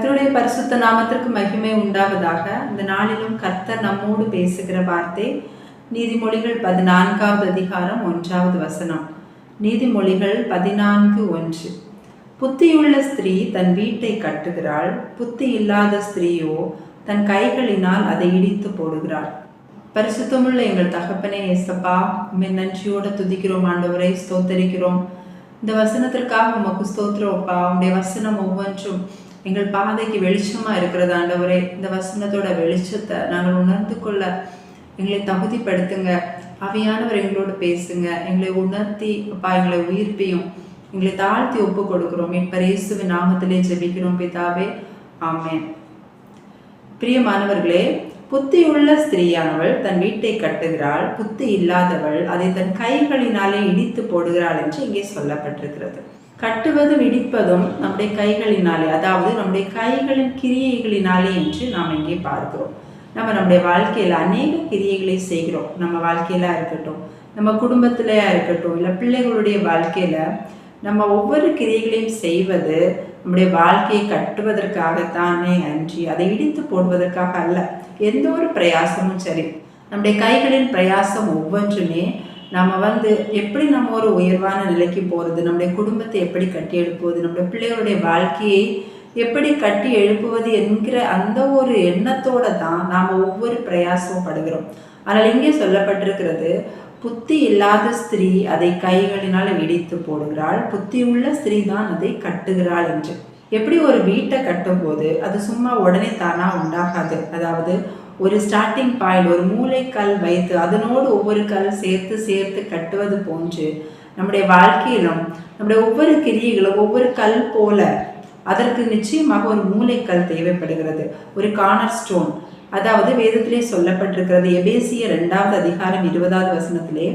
கர்த்தருடைய பரிசுத்த நாமத்திற்கு மகிமை உண்டாவதாக. இந்த நாளிலும் கர்த்தர் நம்மோடு பேசுகிற வார்த்தை நீதிமொழிகள் பதினான்காவது அதிகாரம் ஒன்றாவது வசனம். நீதிமொழிகள் பதினான்கு ஒன்று. புத்தியுள்ள ஸ்திரீ தன் வீட்டை கட்டுகிறாள் புத்தி இல்லாத ஸ்திரீயோ தன் கைகளினால் அதை இடித்து போடுகிறாள். பரிசுத்தமுள்ள எங்கள் தகப்பனே ஏசப்பா உண்மை நன்றியோடு துதிக்கிறோம் ஆண்டவரை ஸ்தோத்தரிக்கிறோம். இந்த வசனத்திற்காக உமக்கு ஸ்தோத்திரம்ப்பா உங்களுடைய வசனம் ஒவ்வொன்றும் எங்கள் பாதைக்கு வெளிச்சமா இருக்கிறது ஆண்டவரே. இந்த வசனத்தோட வெளிச்சத்தை நாங்கள் உணர்ந்து கொள்ள எங்களை தகுதிப்படுத்துங்க. அவையானவர் எங்களோடு பேசுங்க. எங்களை உணர்த்தி அப்பா எங்களை உயிர்ப்பியும் எங்களை தாழ்த்தி ஒப்பு கொடுக்கிறோம். இப்ப இயேசுவின் நாமத்திலே ஜெபிக்கிறோம் பிதாவே. ஆமேன். பிரியமானவர்களே புத்தியுள்ள ஸ்திரீயானவள் தன் வீட்டை கட்டுகிறாள். புத்தி இல்லாதவள் அதை தன் கைகளினாலே இடித்து போடுகிறாள் என்று இங்கே சொல்லப்பட்டிருக்கிறது. கட்டுவதும் இடிப்பதும் நம்முடைய கைகளினாலே அதாவது நம்முடைய கைகளின் கிரியைகளினாலே என்று நாம் இங்கே பார்க்கிறோம். நம்ம நம்முடைய வாழ்க்கையில் அநேக கிரியைகளை செய்கிறோம். நம்ம வாழ்க்கையில இருக்கட்டும் நம்ம குடும்பத்திலையா இருக்கட்டும் இல்லை பிள்ளைகளுடைய வாழ்க்கையில நம்ம ஒவ்வொரு கிரியைகளையும் செய்வது நம்முடைய வாழ்க்கையை கட்டுவதற்காகத்தானே அன்றி அதை இடித்து போடுவதற்காக அல்ல. எந்த ஒரு பிரயாசமும் சரி நம்முடைய கைகளின் பிரயாசம் ஒவ்வொன்றுமே நம்ம வந்து எப்படி நம்ம ஒரு உயர்வான நிலைக்கு போகிறது நம்முடைய குடும்பத்தை எப்படி கட்டி எழுப்புவது நம்முடைய பிள்ளைகளுடைய வாழ்க்கையை எப்படி கட்டி எழுப்புவது என்கிற அந்த ஒரு எண்ணத்தோட தான் நாம் ஒவ்வொரு பிரயாசமும் படுகிறோம். ஆனால் இங்கே சொல்லப்பட்டிருக்கிறது புத்தி இல்லாத ஸ்திரீ அதை கைகளினால் இடித்து போடுகிறாள் புத்தி உள்ள ஸ்திரீ தான் அதை கட்டுகிறாள் என்று. எப்படி ஒரு வீட்டை கட்டும்போது அது சும்மா உடனே தானா உண்டாகாது. அதாவது ஒரு ஸ்டார்டிங் பாயிண்ட் ஒரு மூளைக்கல் வைத்து அதனோடு ஒவ்வொரு கல் சேர்த்து சேர்த்து கட்டுவது போன்று நம்முடைய வாழ்க்கையிலும் நம்முடைய ஒவ்வொரு கிரியைகளும் ஒவ்வொரு கல் போல அதற்கு நிச்சயமாக ஒரு மூளைக்கல் தேவைப்படுகிறது. ஒரு கார்னர் ஸ்டோன் அதாவது வேதத்திலே சொல்லப்பட்டிருக்கிறது எபேசிய ரெண்டாவது அதிகாரம் இருபதாவது வசனத்திலே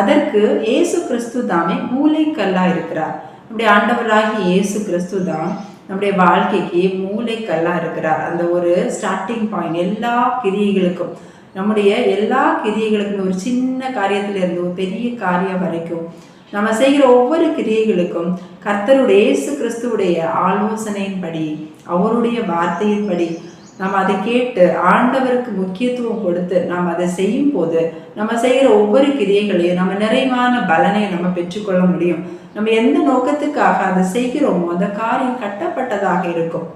அதற்கு இயேசு கிறிஸ்து தாமே மூளைக்கல்லா இருக்கிறார். நம்முடைய ஆண்டவராகி இயேசு கிறிஸ்து தான் நம்முடைய வாழ்க்கைக்கு மூளைக்கெல்லாம் இருக்கிறார். அந்த ஒரு ஸ்டார்டிங் பாயிண்ட் எல்லா கிரியைகளுக்கும் நம்முடைய எல்லா கிரியைகளுக்கும் ஒரு சின்ன காரியத்திலிருந்து ஒரு பெரிய காரியம் வரைக்கும் நம்ம செய்கிற ஒவ்வொரு கிரியைகளுக்கும் கர்த்தருடைய இயேசு கிறிஸ்துவுடைய ஆலோசனையின்படி அவருடைய வார்த்தையின்படி நம்ம அதை கேட்டு ஆண்டவருக்கு முக்கியத்துவம் கொடுத்து நாம் அதை செய்யும் போது நம்ம செய்கிற ஒவ்வொரு கிரியைகளையும் நம்ம நிறைவான பலனை நம்ம பெற்றுக்கொள்ள முடியும். நம்ம எந்த நோக்கத்துக்காக அதை செய்கிறோமோ அந்த காரியம் கட்டப்பட்டதாக இருக்கும்.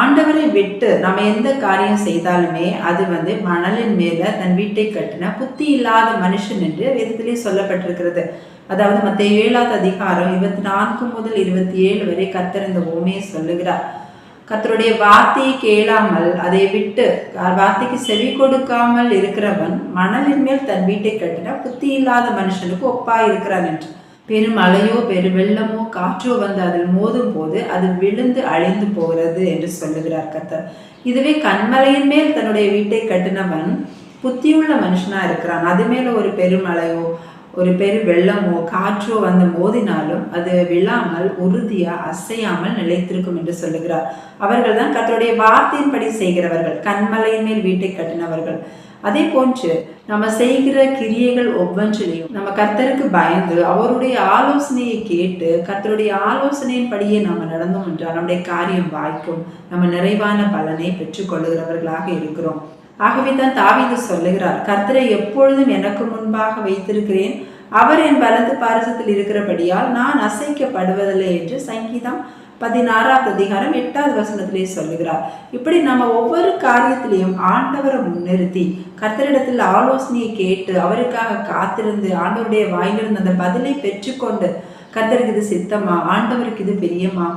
ஆண்டவரை விட்டு நம்ம எந்த காரியம் செய்தாலுமே அது வந்து மணலின் மேல தன் வீட்டை கட்டின புத்தி இல்லாத மனுஷன் என்று வேதத்திலே சொல்லப்பட்டிருக்கிறது. அதாவது மற்ற ஏழாவது அதிகாரம் இருபத்தி நான்கு முதல் இருபத்தி ஏழு வரை கர்த்தர் இந்த ஓமையை சொல்லுகிறார். கத்தருடைய வார்த்தையை கேளாமல் அதை விட்டு வார்த்தைக்கு செவி கொடுக்காமல் இருக்கிறவன் மணலின் மேல் தன் வீட்டை கட்டின புத்தி இல்லாத மனுஷனுக்கு ஒப்பா இருக்கிறான் என்று. பெரும் மழையோ பெரு வெள்ளமோ காற்றோ வந்து அதில் மோதும் போது அது விழுந்து அழிந்து போகிறது என்று சொல்லுகிறார் கத்தர் இதுவே கண்மலையின் மேல் தன்னுடைய வீட்டை கட்டினவன் புத்தியுள்ள மனுஷனா இருக்கிறான். அது மேல ஒரு பெருமழையோ ஒரு பெரு வெள்ளமோ காற்றோ வந்து மோதினாலும் அது விழாமல் உறுதியா அசையாமல் நிலைத்திருக்கும் என்று சொல்லுகிறார். அவர்கள் தான் கத்தருடைய வார்த்தையின்படி செய்கிறவர்கள் கண்மலையின் மேல் வீட்டை கட்டினவர்கள். அதே போன்று நம்ம செய்கிற கிரியைகள் ஒவ்வொன்றிலையும் நம்ம கர்த்தருக்கு பயந்து அவருடைய ஆலோசனையை கேட்டு கர்த்தருடைய ஆலோசனையின்படியே நம்ம நடந்தோம் என்றால் நம்முடைய காரியம் வாய்க்கும் நம்ம நிறைவான பலனை பெற்றுக்கொள்ளுகிறவர்களாக இருக்கிறோம். ஆகவே தான் தாவீது சொல்லுகிறார் கர்த்தரை எப்பொழுதும் எனக்கு முன்பாக வைத்திருக்கிறேன். அவர் என் வலது பாரசத்தில் இருக்கிறபடியால் நான் அசைக்கப்படுவதில்லை என்று சங்கீதம் பதினாறாவது அதிகாரம் எட்டாவது வசனத்திலே சொல்லுகிறார். இப்படி நம்ம ஒவ்வொரு காரியத்திலையும் ஆண்டவரை முன்னிறுத்தி கர்த்தரிடத்தில் ஆலோசனையை கேட்டு அவருக்காக காத்திருந்து ஆண்டவருடைய வாயிலிருந்து அந்த பதிலை பெற்றுக்கொண்டு கர்த்தருக்கு இது சித்தமா? ஆண்டவருக்கு இது பிரியமா?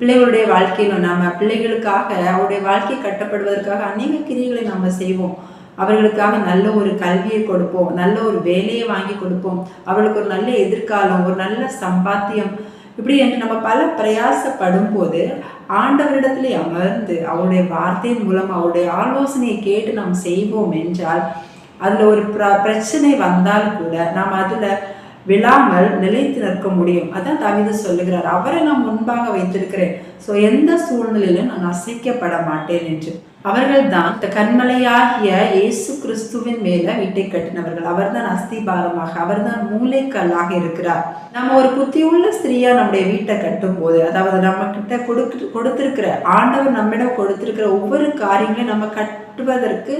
பிள்ளைகளுடைய வாழ்க்கையில நாம் பிள்ளைகளுக்காக அவருடைய வாழ்க்கை கட்டப்படுவதற்காக அநேக கிரியைகளை நாம் செய்வோம். அவர்களுக்காக நல்ல ஒரு கல்வியை கொடுப்போம் நல்ல ஒரு வேலையை வாங்கி கொடுப்போம். அவர்களுக்கு ஒரு நல்ல எதிர்காலம் ஒரு நல்ல சம்பாத்தியம் இப்படி என்று நம்ம பல பிரயாசப்படும் போது ஆண்டவரிடத்திலே அமர்ந்து அவருடைய வார்த்தையின் மூலம் அவருடைய ஆலோசனையை கேட்டு நாம் செய்வோம் என்றால் அதில் ஒரு பிர பிரச்சனை வந்தால் கூட நாம் அதில் விழாமல் நிலைத்து நிற்க முடியும். அதான் தவிது சொல்லுகிறார். அவரை நான் முன்பாக வைத்திருக்கிறேன். ஸோ எந்த சூழ்நிலையிலும் நான் அசைக்கப்பட மாட்டேன் என்று. அவர்கள்தான் இந்த கண்மலையாகிய இயேசு கிறிஸ்துவின் மேல வீட்டை கட்டினவர்கள். அவர்தான் அஸ்திபாரமாக அவர்தான் மூளைக்கல்லாக இருக்கிறார். நம்ம ஒரு புத்தியுள்ள ஸ்திரீயா நம்முடைய வீட்டை கட்டும் போது அதாவது நம்ம கிட்ட கொடுத்து கொடுத்திருக்கிற ஆண்டவர் நம்மிடம் கொடுத்திருக்கிற ஒவ்வொரு காரியங்களையும் நம்ம கட்டுவதற்கு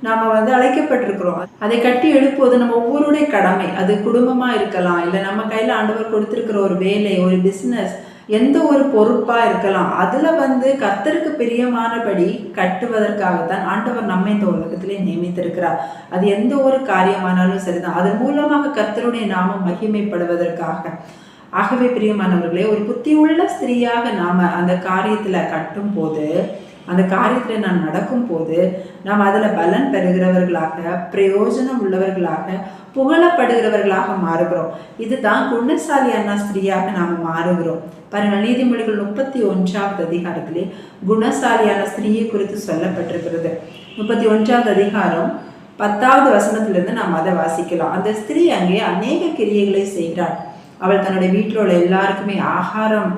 நாம வந்து அழைக்கப்பட்டிருக்கிறோம். அதை கட்டி எழுப்புவது நம்ம ஒவ்வொருடைய கடமை. அது குடும்பமா இருக்கலாம் இல்லை நம்ம கையில ஆண்டவர் கொடுத்திருக்கிற ஒரு வேலை ஒரு பிசினஸ் எந்த ஒரு பொறுப்பா இருக்கலாம். அதுல வந்து கர்த்தருக்கு பிரியமானபடி கட்டுவதற்காகத்தான் ஆண்டவர் நம்ம இந்த உலகத்திலே நியமித்திருக்கிறார். அது எந்த ஒரு காரியமானாலும் சரிதான். அதன் மூலமாக கர்த்தருடைய நாமம் மகிமைப்படுவதற்காக. ஆகவே பிரியமானவர்களே ஒரு புத்தியுள்ள ஸ்திரீயாக நாம அந்த காரியத்துல கட்டும் போது அந்த காரியத்தில் நான் நடக்கும் போது நாம் அதில் பலன் பெறுகிறவர்களாக பிரயோஜனம் உள்ளவர்களாக புகழப்படுகிறவர்களாக மாறுகிறோம். இதுதான் குணசாலியான ஸ்திரீயாக நாம் மாறுகிறோம். பாருங்கள் நீதிமொழிகள் முப்பத்தி ஒன்றாவது அதிகாரத்திலே குணசாலியான ஸ்திரீயை குறித்து சொல்லப்பட்டிருக்கிறது. முப்பத்தி ஒன்றாவது அதிகாரம் பத்தாவது வசனத்திலிருந்து நாம் அதை வாசிக்கலாம். அந்த ஸ்திரீ அங்கே அநேக கிரியைகளை செய்கிறாள். அவள் தன்னுடைய வீட்டில் உள்ள எல்லாருக்குமே ஆகாரம்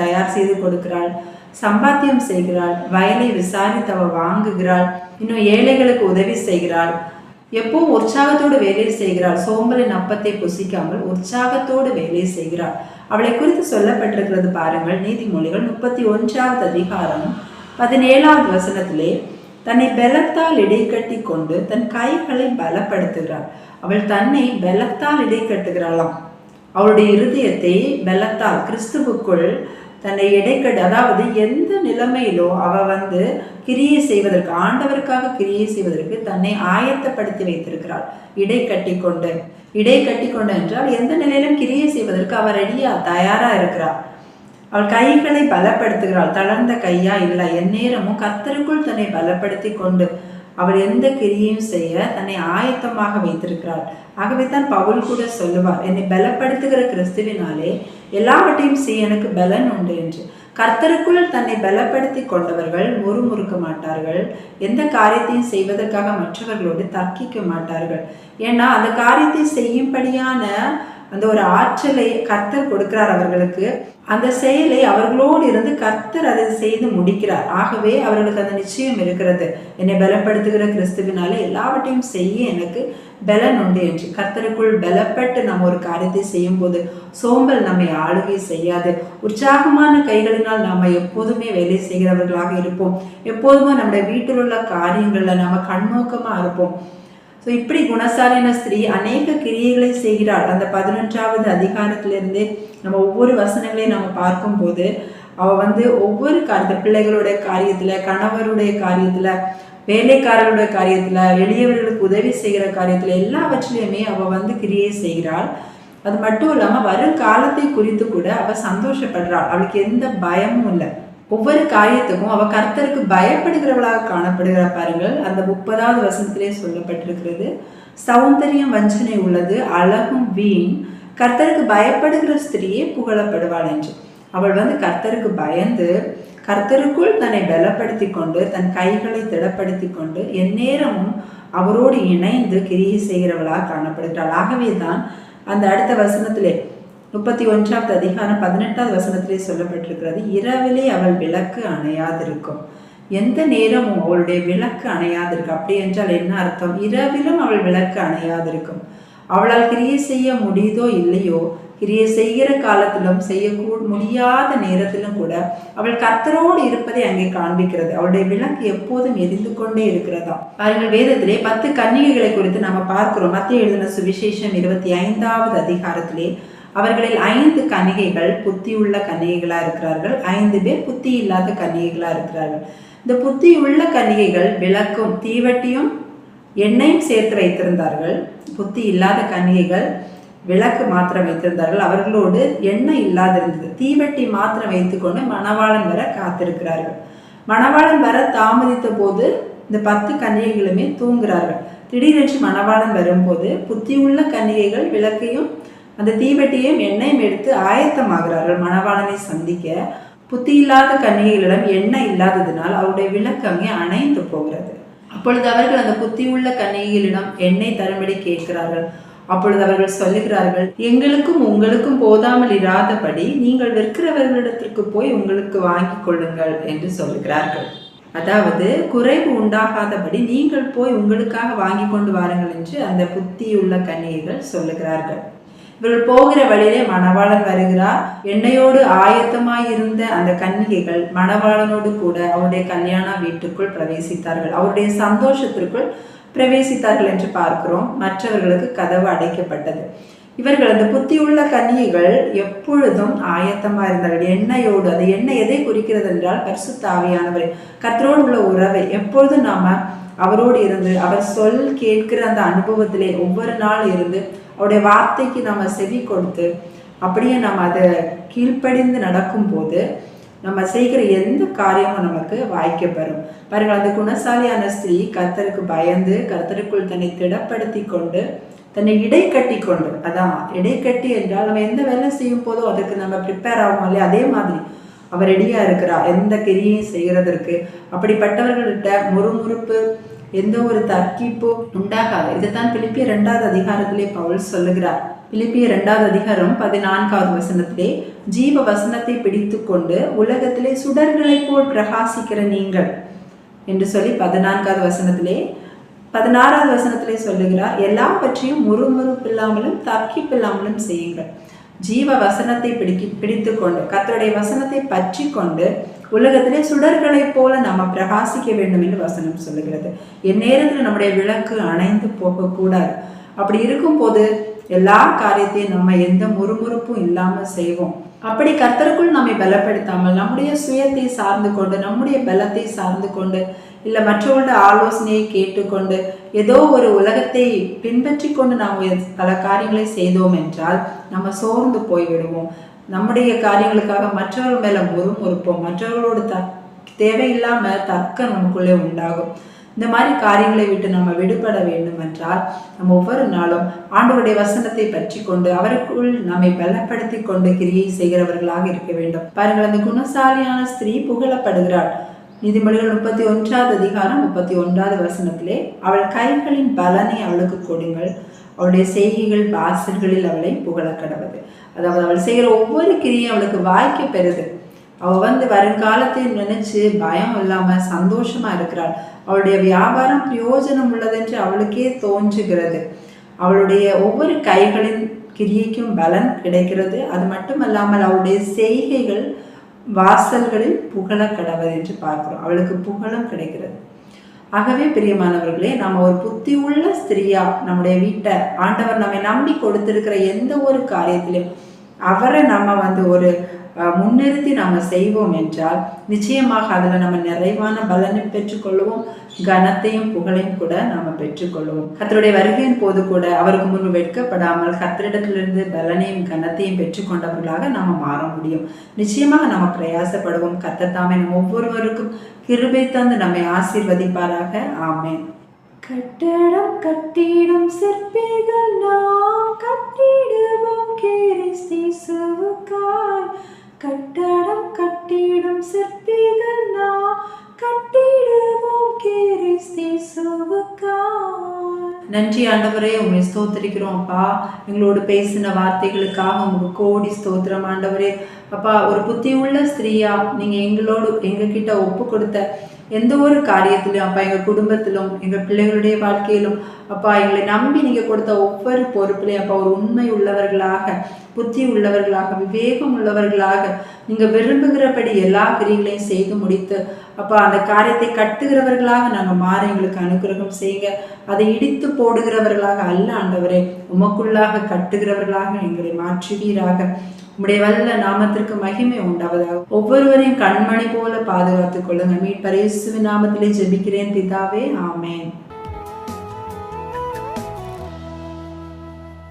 தயார் செய்து கொடுக்கிறாள். சம்பாத்தியம் செய்கிறாள் வயலை விசாரித்து அவள் வாங்குகிறாள் இன்னும் ஏழைகளுக்கு உதவி செய்கிறாள். எப்பவும் உற்சாகத்தோடு வேலை செய்கிறாள் சோம்பலின் அப்பத்தை புசிக்காமல் உற்சாகத்தோடு வேலை செய்கிறாள். அவளை குறித்து சொல்லப்பட்டிருக்கிறது பாருங்கள் நீதிமொழிகள் முப்பத்தி ஒன்றாவது அதிகாரம் பதினேழாவது வசனத்திலே தன்னை பலத்தால் இடைக்கட்டி கொண்டு தன் கைகளை பலப்படுத்துகிறாள். அவள் தன்னை பலத்தால் இடைக்கட்டுகிறாளாம் அவளுடைய இருதயத்தை பலத்தால் கிறிஸ்துவுக்குள் தன்னை இடைக்கட்டு அதாவது எந்த நிலைமையிலோ அவ வந்து கிரியை செய்வதற்கு ஆண்டவருக்காக கிரியை செய்வதற்கு தன்னை ஆயத்தப்படுத்தி வைத்திருக்கிறாள். இடை கட்டி கொண்டு இடை கட்டி கொண்டு என்றால் எந்த நிலையிலும் கிரியை செய்வதற்கு அவள் ரெடியா தயாரா இருக்கிறாள். அவள் கைகளை பலப்படுத்துகிறாள். தளர்ந்த கையா இல்லை. எந்நேரமும் கத்தருக்குள் தன்னை பலப்படுத்தி கொண்டு அவள் எந்த கிரியையும் செய்ய தன்னை ஆயத்தமாக வைத்திருக்கிறாள் ஆகவே தான் பவுல் கூட சொல்லுவார் என்னை பலப்படுத்துகிற கிறிஸ்துவினாலே எல்லாவற்றையும் செய்ய எனக்கு பலன் உண்டு என்று. கர்த்தருக்குள் தன்னை பலப்படுத்தி கொண்டவர்கள் முறுமுறுக்க மாட்டார்கள். எந்த காரியத்தையும் செய்வதற்காக மற்றவர்களோடு தர்க்கிக்க மாட்டார்கள். ஏன்னா அந்த காரியத்தை செய்யும்படியான அந்த ஒரு ஆற்றலை கர்த்தர் கொடுக்கிறார் அவர்களுக்கு. அந்த செயலை அவர்களோடு இருந்து கர்த்தர் அதை செய்து முடிக்கிறார். ஆகவே அவர்களுக்கு அந்த நிச்சயம் இருக்கிறது. என்னை பலப்படுத்துகிற கிறிஸ்துவினாலே எல்லாவற்றையும் செய்ய எனக்கு பலன் உண்டு என்று. கர்த்தருக்குள் பலப்பட்டு நம்ம ஒரு காரியத்தை செய்யும் போது சோம்பல் நம்மை ஆளுகை செய்யாது. உற்சாகமான கைகளினால் நாம் எப்போதுமே வேலை செய்கிறவர்களாக இருப்போம். எப்போதுமே நம்முடைய வீட்டில் உள்ள காரியங்களில் நம்ம கண்ணோக்கமாக இருப்போம். ஸோ இப்படி குணசாலின ஸ்திரீ அநேக கிரியைகளை செய்கிறாள். அந்த பதினொன்றாவது அதிகாரத்திலிருந்து நம்ம ஒவ்வொரு வசனங்களையும் நம்ம பார்க்கும்போது அவள் வந்து ஒவ்வொரு காரியத்தை பிள்ளைகளுடைய காரியத்தில் கணவருடைய காரியத்தில் வேலைக்காரர்களுடைய காரியத்தில் எளியவர்களுக்கு உதவி செய்கிற காரியத்தில் எல்லாவற்றிலையுமே அவள் வந்து கிரியை செய்கிறாள். அது மட்டும் இல்லாமல் வரும் காலத்தை குறித்து கூட அவள் சந்தோஷப்படுறாள். அவளுக்கு எந்த பயமும் இல்லை. ஒவ்வொரு காரியத்துக்கும் அவ கர்த்தருக்கு பயப்படுகிறவளாக காணப்படுகிற பாருங்கள். அந்த முப்பதாவது வசனத்திலே சொல்லப்பட்டிருக்கிறது சௌந்தரியம் வஞ்சனை உள்ளது அழகும் வீண். கர்த்தருக்கு பயப்படுகிற ஸ்திரீயே புகழப்படுவாள் என்று. அவள் வந்து கர்த்தருக்கு பயந்து கர்த்தருக்குள் தன்னை பலப்படுத்தி கொண்டு தன் கைகளை திடப்படுத்தி கொண்டு எந்நேரமும் அவரோடு இணைந்து கிரியை செய்கிறவளாக காணப்படுகிறாள். ஆகவே தான் அந்த அடுத்த வசனத்திலே முப்பத்தி ஒன்றாவது அதிகாரம் பதினெட்டாவது வசனத்திலே சொல்லப்பட்டிருக்கிறது இரவிலே அவள் விளக்கு அணையாதிருக்கும். எந்த நேரமும் அவளுடைய விளக்கு அணையாதிருக்கும்? அப்படி என்றால் என்ன அர்த்தம்? இரவிலும் அவள் விளக்கு அணையாதிருக்கும். அவளால் கிரியை செய்ய முடியுதோ இல்லையோ கிரியை செய்கிற காலத்திலும் செய்ய முடியாத நேரத்திலும் கூட அவள் கர்த்தரோடு இருப்பதை அங்கே காண்பிக்கிறது. அவளுடைய விளக்கு எப்போதும் எரிந்து கொண்டே இருக்கிறதா அவர்கள் வேதத்திலே பத்து கன்னிகைகளை குறித்து நம்ம பார்க்கிறோம். மத்திய எழுதின சுவிசேஷம் இருபத்தி ஐந்தாவது அதிகாரத்திலே அவர்களில் ஐந்து கன்னிகைகள் புத்தியுள்ள கன்னிகைகளாக இருக்கிறார்கள். ஐந்து பேர் புத்தி இல்லாத கன்னிகைகளாக இருக்கிறார்கள். இந்த புத்தியுள்ள கன்னிகைகள் விளக்கும் தீவட்டியும் எண்ணெயும் சேர்த்து வைத்திருந்தார்கள். புத்தி இல்லாத கன்னிகைகள் விளக்கு மாத்திரம் வைத்திருந்தார்கள். அவர்களோடு எண்ணெய் இல்லாதிருந்தது. தீவட்டி மாத்திரம் வைத்துக்கொண்டு மணவாளன் வர காத்திருக்கிறார்கள். மணவாளன் வர தாமதித்த போது இந்த பத்து கன்னிகைகளுமே தூங்குகிறார்கள். திடீரென்று மணவாளன் வரும்போது புத்தியுள்ள கன்னிகைகள் விளக்கையும் அந்த தீவெட்டியையும் எண்ணெயும் எடுத்து ஆயத்தமாகிறார்கள். மணவாளனை சந்திக்க புத்தி இல்லாத கன்னிகைகளிடம் எண்ணெய் இல்லாததினால் அவருடைய விளக்கமே அணைந்து போகிறது. அப்பொழுது அவர்கள் அந்த புத்தி உள்ள கன்னிகைகளிடம் எண்ணெய் தரும்படி கேட்கிறார்கள். அப்பொழுது அவர்கள் சொல்லுகிறார்கள் எங்களுக்கும் உங்களுக்கும் போதாமல் இராதபடி நீங்கள் விற்கிறவர்களிடத்திற்கு போய் உங்களுக்கு வாங்கி கொள்ளுங்கள் என்று சொல்லுகிறார்கள். அதாவது குறைவு உண்டாகாதபடி நீங்கள் போய் உங்களுக்காக வாங்கி கொண்டு வாருங்கள் என்று அந்த புத்தியுள்ள கன்னிகைகள் சொல்லுகிறார்கள். இவர்கள் போகிற வழியிலே மணவாளன் வருகிறார். எண்ணெயோடு ஆயத்தமாயிருந்த அந்த கன்னிகைகள் மணவாளனோடு கூட அவருடைய கல்யாண வீட்டுக்குள் பிரவேசித்தார்கள். அவருடைய சந்தோஷத்திற்குள் பிரவேசித்தார்கள் என்று பார்க்கிறோம். மற்றவர்களுக்கு கதவு அடைக்கப்பட்டது. இவர்கள் அந்த புத்தியுள்ள கன்னிகைகள் எப்பொழுதும் ஆயத்தமாக இருந்தார்கள். எண்ணெயோடு அந்த எண்ணெய் எதை குறிக்கிறது என்றால் பரிசுத்த ஆவியானவர் கத்தரோடு உள்ள உறவை எப்பொழுதும் நாம அவரோடு இருந்து அவர் சொல் கேட்கிற அந்த அனுபவத்திலே ஒவ்வொரு நாள் இருந்து அவருடைய வார்த்தைக்கு நம்ம செவி கொடுத்து அப்படியே நம்ம அதை கீழ்ப்படிந்து நடக்கும்போது நம்ம செய்கிற எந்த காரியமும் நமக்கு வாய்க்கப்பெறும். பாருங்கள் அந்த குணசாலியான ஸ்திரீ கர்த்தருக்கு பயந்து கர்த்தருக்குள் தன்னை திடப்படுத்தி கொண்டு தன்னை இடை கட்டி கொண்டு அதான் இடை கட்டி என்றால் நம்ம எந்த வேலை செய்யும் போதோ அதுக்கு நம்ம ப்ரிப்பேர் ஆகும் இல்லையா? அதே மாதிரி அவர் ரெடியாக இருக்கிறா எந்த கிரியையும் செய்கிறதற்கு அப்படிப்பட்டவர்கள்கிட்ட முறுமுறுப்பு எந்த ஒரு தர்க்கிப்போ உண்டாகாது. இதைத்தான் பிலிப்பிய ரெண்டாவது அதிகாரத்திலே பவுல் சொல்லுகிறார். பிலிப்பிய ரெண்டாவது அதிகாரம் பதினான்காவது வசனத்திலே ஜீவ வசனத்தை பிடித்து கொண்டு உலகத்திலே சுடர்களைப் போல் பிரகாசிக்கிற நீங்கள். என்று சொல்லி பதினான்காவது வசனத்திலே பதினாறாவது வசனத்திலே சொல்லுகிறார் எல்லாவற்றையும் முறுமுறுப்பில்லாமலும் தர்க்கிப்பில்லாமலும் செய்யுங்கள். ஜீவ வசனத்தை பிடிக்கி பிடித்து கொண்டு கத்தருடைய வசனத்தை பற்றி கொண்டு உலகத்திலே சுடர்களைப் போல நாம் பிரகாசிக்க வேண்டும் என்று வசனம் சொல்லுகிறது. எந்நேரத்தில் நம்முடைய விளக்கு அணைந்து போகக்கூடாது. அப்படி இருக்கும்போது எல்லா காரியத்தையும் நம்ம எந்த முறுமுறுப்பும் இல்லாமல் செய்வோம். அப்படி கர்த்தருக்குள் நம்மை பலப்படுத்தாமல் நம்முடைய சுயத்தை சார்ந்து கொண்டு நம்முடைய பலத்தை சார்ந்து கொண்டு இல்லை மற்றவர்களோட ஆலோசனையை கேட்டுக்கொண்டு ஏதோ ஒரு உலகத்தை பின்பற்றி கொண்டு நாம் பல காரியங்களை செய்தோம் என்றால் நம்ம சோர்ந்து போய்விடுவோம். நம்முடைய காரியங்களுக்காக மற்றவர்கள் மேல முறுமுறுப்போம் மற்றவர்களோட த தேவையில்லாம தர்க்கம் நமக்குள்ளே உண்டாகும். இந்த மாதிரி காரியங்களை விட்டு நம்ம விடுபட வேண்டும் என்றால் நம்ம ஒவ்வொரு நாளும் ஆண்டவருடைய வசனத்தை பற்றி கொண்டு அவருக்குள் நம்மை பலப்படுத்தி கொண்டு கிரியை செய்கிறவர்களாக இருக்க வேண்டும். பாருங்கள் அந்த குணசாலியான ஸ்திரீ புகழப்படுகிறாள். நீதிமொழிகள் முப்பத்தி ஒன்றாவது அதிகாரம் முப்பத்தி ஒன்றாவது வசனத்திலே அவள் கைகளின் பலனை அவளுக்கு கொடுங்கள். அவளுடைய செய்கைகள் வாசல்களில் அவளை புகழ கடவுது. அதாவது அவள் செய்கிற ஒவ்வொரு கிரியும் அவளுக்கு வாய்க்கு பெறுது. அவள் வந்து வருங்காலத்தை நினைச்சு பயம் இல்லாமல் சந்தோஷமா இருக்கிறாள். அவளுடைய வியாபாரம் பிரயோஜனம் உள்ளதென்று அவளுக்கே தோன்றுகிறது. அவளுடைய ஒவ்வொரு கைகளின் கிரியைக்கும் பலன் கிடைக்கிறது. அது மட்டுமல்லாமல் அவளுடைய செய்கைகள் வாசல்களில் புகழ கடவுள் என்று பார்க்கிறோம். அவளுக்கு புகழும் கிடைக்கிறது. ஆகவே பிரியமானவர்களே நம்ம ஒரு புத்தி உள்ள ஸ்திரியா நம்முடைய வீட்டை ஆண்டவர் நம்மை நம்பி கொடுத்திருக்கிற எந்த ஒரு காரியத்திலையும் அவரை நம்ம வந்து ஒரு முன்னிறுத்தி நாம் செய்வோம் என்றால் நிச்சயமாக அதில் நம்ம நிறைவான பலனை பெற்றுக்கொள்வோம் கனத்தையும் புகழையும் கூட நாம் பெற்றுக்கொள்வோம் கத்தருடைய வருகையின் போது கூட அவருக்கு முன்பு வெட்கப்படாமல் கத்தரிடத்திலிருந்து பலனையும் கனத்தையும் பெற்றுக்கொண்டவர்களாக நாம் மாற முடியும். நிச்சயமாக நம்ம பிரயாசப்படுவோம். கத்தத்தாமே நம் ஒவ்வொருவருக்கும் கிருபை தந்து நம்மை ஆசீர்வதிப்பாராக. ஆமேன். கட்டடம் கட்டிடும் சிற்பிகள் நாம் கட்டிடுவோம். கிறிஸ்தீசுவுக்காய் கட்டடம் கட்டிடும் சிற்பிகள் நான் கட்டிடுவோம் நன்றி ஆண்டவரே உங்களை ஸ்தோத்திரிக்கிறோம் அப்பா. எங்களோடு பேசின வார்த்தைகளுக்காக உங்களுக்கு கோடி ஸ்தோத்திரம் ஆண்டவரே. அப்பா ஒரு புத்தி உள்ள ஸ்திரீயா நீங்கள் எங்களோடு எங்ககிட்ட ஒப்பு கொடுத்த எந்த ஒரு காரியத்திலும் அப்பா எங்கள் குடும்பத்திலும் எங்கள் பிள்ளைகளுடைய வாழ்க்கையிலும் அப்பா எங்களை நம்பி நீங்கள் கொடுத்த ஒவ்வொரு பொறுப்புலையும் அப்பா ஒரு உண்மை உள்ளவர்களாக புத்தி உள்ளவர்களாக விவேகம் உள்ளவர்களாக நீங்கள் விரும்புகிறபடி எல்லா கிரிகளையும் செய்து முடித்து அப்பா அந்த காரியத்தை கட்டுகிறவர்களாக நாங்கள் மாற எங்களுக்கு அனுகிரகம் செய்யுங்க. அதை இடித்து போடுகிறவர்களாக அல்ல ஆண்டவரே உமக்குள்ளாக கட்டுகிறவர்களாக எங்களை மாற்றுவீராக. உம்முடைய வல்ல நாமத்திற்கு மகிமை உண்டாவதாக. ஒவ்வொருவரையும் கண்மணி போல பாதுகாத்துக் கொள்ளுங்க மீட்பரேசுவின் நாமத்திலே ஜெபிக்கிறேன் பிதாவே ஆமேன்.